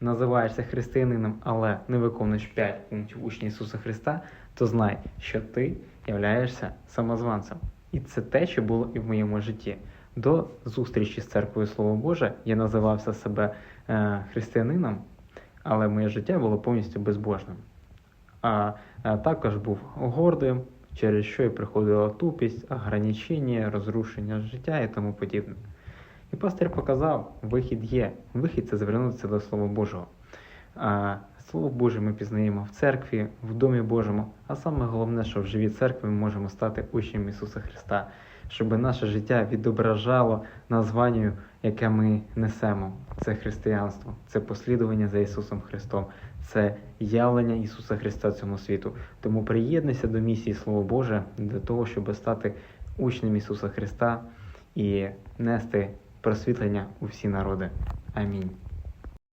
називаєшся християнином, але не виконуєш 5 пунктів учня Ісуса Христа, то знай, що ти являєшся самозванцем. І це те, що було і в моєму житті. До зустрічі з церквою Слово Боже я називався себе е, християнином, але моє життя було повністю безбожним. А, а також був гордим, через що і приходила тупість, ограничення, розрушення життя і тому подібне. І пастир показав, вихід є. Вихід це звернутися до Слова Божого. А Слово Боже ми пізнаємо в церкві, в Домі Божому. А саме головне, що в живій церкві ми можемо стати учнем Ісуса Христа, щоб наше життя відображало названню, яке ми несемо. Це християнство, це послідування за Ісусом Христом, це явлення Ісуса Христа цьому світу. Тому приєднуйся до місії Слово Боже для того, щоб стати учнем Ісуса Христа і нести просвітлення у всі народи. Амінь.